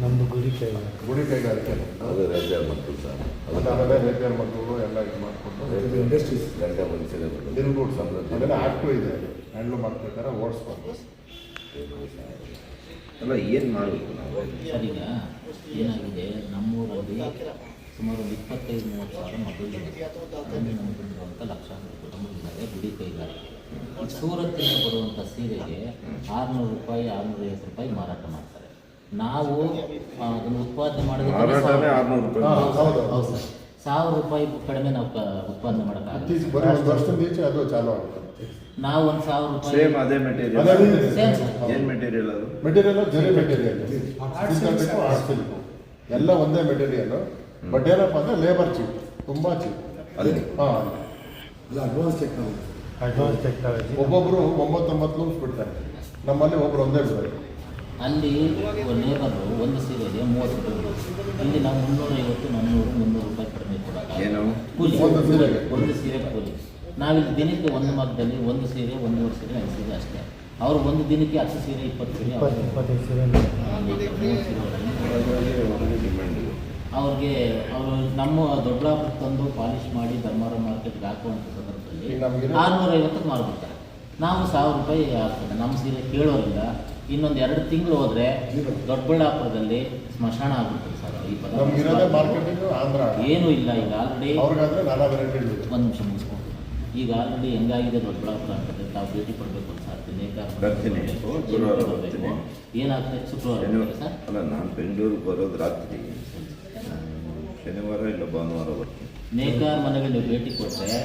ನಮ್ಮದು ಗುಡಿ ಕೈಗಾರಿಕೆ ಗುಡಿ ಕೈಗಾರಿಕೆ ಅದು ರೇಪೇರ್ ಮಕ್ಕಳು ಸರ್. ಅದು ಆಮೇಲೆ ರೇಪೇರ್ ಮಕ್ಕಳು ಎಲ್ಲ ಇದು ಮಾಡಿಕೊಂಡು ಇಂಡಸ್ಟ್ರೀಸ್ ಗಂಟೆ ಮುಂಚೆನೇ ದಿಲ್ ಗೂಡ್ಸ್ ಅದೆಲ್ಲ ಆಕ್ಟು ಇದೆ. ಹ್ಯಾಂಡ್ಲೂಮ್ ಮಾಡ್ತಿರ್ತಾರೆ ಓಡಿಸ್ಬಾರ್ದು ಅಲ್ಲ ಏನು ಮಾಡಬೇಕು ನಾವು? ಸರ್ ಈಗ ಏನಾಗಿದೆ? ನಮ್ಮೂರಲ್ಲಿ ಸುಮಾರು ಒಂದು ಇಪ್ಪತ್ತೈದು ಮೂವತ್ತು ಸಾವಿರ ಮಕ್ಕಳು ಅದರಲ್ಲಿ ನಮಗೆ ಬಂದಿರುವಂಥ ಲಕ್ಷಾಂತರ ಕುಟುಂಬಗಳಿದ್ದಾರೆ ಗುಡಿ ಕೈಗಾರಿಕೆ ಈ ಸೂರತ್ತಿಂದ ಬರುವಂಥ ಸೀರೆಗೆ ಆರುನೂರು ರೂಪಾಯಿ ಆರುನೂರ ಐವತ್ತು ರೂಪಾಯಿ ಮಾರಾಟ ಮಾಡ್ತಾರೆ. ನಾವು ಅದನ್ನು ಉತ್ಪಾದನೆ ಮಾಡಿದ್ರೆ ಮಾಡೋದಕ್ಕೆ ಆರುನೂರು ರೂಪಾಯಿ. ಹೌದು. ಹೌದು. ಸರ್. ಸಾವಿರ ರೂಪಾಯಿ ಕಡಿಮೆ ನಾವು ಉತ್ಪಾದನೆ ಮಾಡೋಕ್ಕಾಗಲ್ಲ ವರ್ಷದಿಂದ ಈಚೆ ಅದು ಚಾಲು ಆಗುತ್ತೆ. ನಾವು ಒಂದು ಸಾವಿರ ರೂಪಾಯಿ ಸೇಮ್ ಅದೇ ಮೆಟೀರಿಯಲ್ ಸೇಮ್ ಸರ್ ಏನು ಮೆಟೀರಿಯಲ್ ಅದು? ಮೆಟೀರಿಯಲ್ ಜರಿ ಮೆಟೀರಿಯಲ್ ಎಲ್ಲ ಒಂದೇ ಮೆಟೀರಿಯಲ್ ಬಟ್ ಏನಪ್ಪ ಅಂದ್ರೆ ಲೇಬರ್ ಚೀಪ್ ತುಂಬಾ ಚೀಪ್ ಅಲ್ಲಿ? ಹಾಂ. ಅಡ್ವಾನ್ಸ್ ಟೆಕ್ನಾಲಜಿ ಅಡ್ವಾನ್ಸ್ ಟೆಕ್ನಾಲಜಿ ಒಬ್ಬೊಬ್ರು ಒಂಬತ್ತೊಂಬತ್ತು ಲೂಸ್ ಬಿಡ್ತಾರೆ. ನಮ್ಮಲ್ಲಿ ಒಬ್ರು ಒಂದೇ ಬಿಡ್ತಾರೆ ಅಲ್ಲಿ ಲೇಬರು ಒಂದು ಸೀರೆಗೆ ಮೂವತ್ತು ರೂಪಾಯಿ ಇಲ್ಲಿ ನಾವು ಮುನ್ನೂರೈವತ್ತು ನಾನ್ನೂರು ಮುನ್ನೂರು ರೂಪಾಯಿ ಕಡಿಮೆ. ಏನು? ಒಂದು ಸೀರೆಗೆ? ಒಂದು ಸೀರೆ ಕೂಲಿ. ನಾವಿಲ್ಲಿ ದಿನಕ್ಕೆ ಒಂದು ಮಗದಲ್ಲಿ ಒಂದು ಸೀರೆ ಒಂದೂವರೆ ಸೀರೆ ಐದು ಸೀರೆ ಅಷ್ಟೇ. ಅವ್ರು ಒಂದು ದಿನಕ್ಕೆ ಹತ್ತು ಸೀರೆ ಇಪ್ಪತ್ತು ಸೀರೆ ಇಪ್ಪತ್ತು ಇಪ್ಪತ್ತೈದು ಸೀರೆ. ಅವ್ರಿಗೆ ಅವರು ನಮ್ಮ ದೊಡ್ಡಾಪುರ ತಂದು ಪಾಲಿಶ್ ಮಾಡಿ ಧರ್ಮಾರ ಮಾರ್ಕೆಟ್ಗೆ ಹಾಕುವಂಥ ಸಂದರ್ಭದಲ್ಲಿ ಆರುನೂರ ಐವತ್ತಕ್ಕೆ ಮಾರ್ಬಿಡ್ತಾರೆ. ನಾವು ಸಾವಿರ ರೂಪಾಯಿ ಆಗ್ತದೆ ನಮ್ಮ ಸೀರೆ ಕೇಳೋದ್ರಿಂದ ಇನ್ನೊಂದು ಎರಡು ತಿಂಗಳು ಹೋದರೆ ದೊಡ್ಡಬಳ್ಳಾಪುರದಲ್ಲಿ ಸ್ಮಶಾನ ಆಗ್ಬಿಡ್ತದೆ ಸರ್. ಈ ಪದ ಏನೂ ಇಲ್ಲ ಈಗ. ಆಲ್ರೆಡಿ ಒಂದು ನಿಮಿಷ ಮುಗಿಸ್ಕೊಂಡು ಈಗ ಆಲ್ರೆಡಿ ಹೆಂಗಾಗಿದೆ ದೊಡ್ಡಬಳ್ಳಾಪುರ ಅಂತಂದ್ರೆ ತಾವು ಭೇಟಿ ಕೊಡಬೇಕು ಅಂತ ಬರ್ತೀನಿ. ಏನಾಗ್ತದೆ ಶುಕ್ರವಾರ ಅಲ್ಲ ನಾನು ಬೆಂಗಳೂರಿಗೆ ಬರೋದು ರಾತ್ರಿ. ಶನಿವಾರ ಇಲ್ಲ ಭಾನುವಾರ ಬರ್ತೀನಿ. ನೇಕಾರ ಮನೆಗೆ ನೀವು ಭೇಟಿ ಕೊಟ್ಟರೆ